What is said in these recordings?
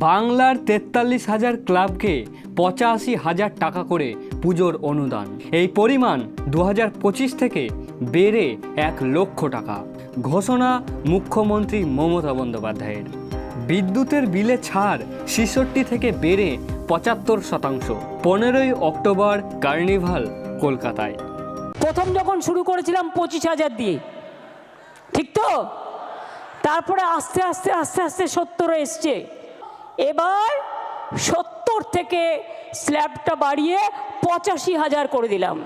বাংলার তেতাল্লিশ হাজার ক্লাবকে পঁচাশি হাজার টাকা করে পুজোর অনুদান। এই পরিমাণ দু থেকে বেড়ে এক লক্ষ টাকা। ঘোষণা মুখ্যমন্ত্রী মমতা বন্দ্যোপাধ্যায়ের। বিদ্যুতের বিলে ছাড় ছেষট্টি থেকে বেড়ে পঁচাত্তর শতাংশ। পনেরোই অক্টোবর কার্নিভাল, কলকাতায়। প্রথম যখন শুরু করেছিলাম পঁচিশ হাজার দিয়ে। ঠিক তো? তারপরে আস্তে আস্তে আস্তে আস্তে সত্তরে এসছে। এবার সত্তর থেকে স্ল্যাবটা বাড়িয়ে পঁচাশি হাজার করে দিলাম।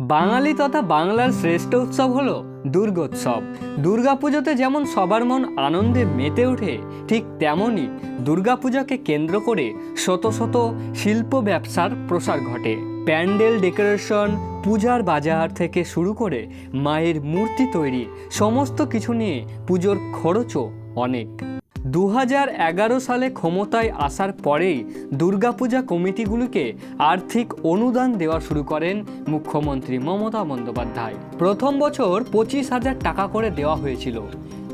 বাঙালি তথা বাংলার শ্রেষ্ঠ উৎসব হলো দুর্গোৎসব। দুর্গাপুজোতে যেমন সবার মন আনন্দে মেতে ওঠে, ঠিক তেমনই দুর্গাপূজাকে কেন্দ্র করে শত শত শিল্প ব্যবসার প্রসার ঘটে। প্যান্ডেল ডেকোরেশন, পূজার বাজার থেকে শুরু করে মায়ের মূর্তি তৈরি, সমস্ত কিছু নিয়ে পুজোর খরচও অনেক। দু সালে ক্ষমতায় আসার পরেই দুর্গাপূজা কমিটিগুলিকে আর্থিক অনুদান দেওয়া শুরু করেন মুখ্যমন্ত্রী মমতা বন্দ্যোপাধ্যায়। প্রথম বছর পঁচিশ হাজার টাকা করে দেওয়া হয়েছিল।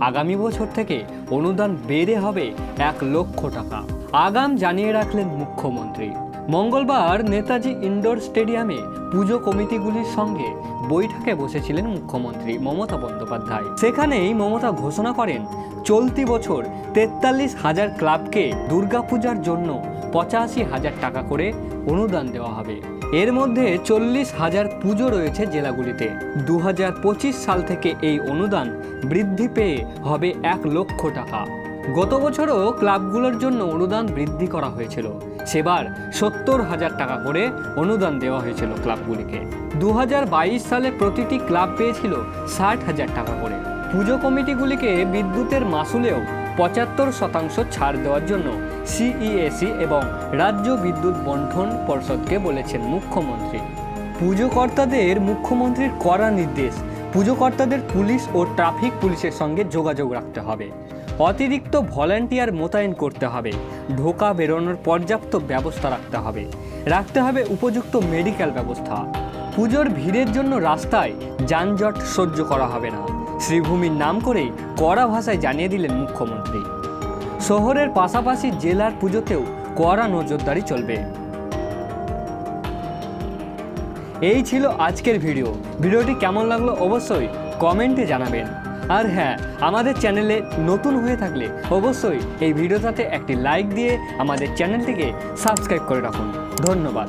আগামী বছর থেকে অনুদান বেড়ে হবে এক লক্ষ টাকা। আগাম জানিয়ে রাখলেন মুখ্যমন্ত্রী। মঙ্গলবার নেতাজি ইনডোর স্টেডিয়ামে পুজো কমিটিগুলির সঙ্গে বৈঠকে বসেছিলেন মুখ্যমন্ত্রী মমতা বন্দ্যোপাধ্যায়। সেখানেই মমতা ঘোষণা করেন, চলতি বছর তেতাল্লিশ হাজার ক্লাবকে দুর্গাপূজার জন্য পঁচাশি হাজার টাকা করে অনুদান দেওয়া হবে। এর মধ্যে চল্লিশ হাজার পুজো রয়েছে জেলাগুলিতে। দু হাজার পঁচিশ সাল থেকে এই অনুদান বৃদ্ধি পেয়ে হবে এক লক্ষ টাকা। গত বছরও ক্লাবগুলোর জন্য অনুদান বৃদ্ধি করা হয়েছিল। সেবার সত্তর হাজার টাকা করে অনুদান দেওয়া হয়েছিল ক্লাবগুলিকে। দু হাজার বাইশ সালে প্রতিটি ক্লাব পেয়েছিল ষাট হাজার টাকা করে। পুজো কমিটিগুলিকে বিদ্যুতের মাসুলেও পঁচাত্তর শতাংশ ছাড় দেওয়ার জন্য সিইএসি এবং রাজ্য বিদ্যুৎ বন্টন পর্ষদকে বলেছেন মুখ্যমন্ত্রী। পুজো কর্তাদের মুখ্যমন্ত্রীর কড়া নির্দেশ। পুজো কর্তাদের পুলিশ ও ট্রাফিক পুলিশের সঙ্গে যোগাযোগ রাখতে হবে। অতিরিক্ত ভলান্টিয়ার মোতায়েন করতে হবে। ঢোকা বেরোনোর পর্যাপ্ত ব্যবস্থা রাখতে হবে। রাখতে হবে উপযুক্ত মেডিকেল ব্যবস্থা। পুজোর ভিড়ের জন্য রাস্তায় যানজট সহ্য করা হবে না। শ্রীভূমির নাম করেই কড়া ভাষায় জানিয়ে দিলেন মুখ্যমন্ত্রী। শহরের পাশাপাশি জেলার পুজোতেও কড়া নজরদারি চলবে। এই ছিল আজকের ভিডিও। ভিডিওটি কেমন লাগল অবশ্যই কমেন্টে জানাবেন। আর হ্যাঁ আমাদের চ্যানেলে নতুন হয়ে থাকলে অবশ্যই এই ভিডিওটাতে একটি লাইক দিয়ে আমাদের চ্যানেলটিকে সাবস্ক্রাইব করে রাখুন। ধন্যবাদ।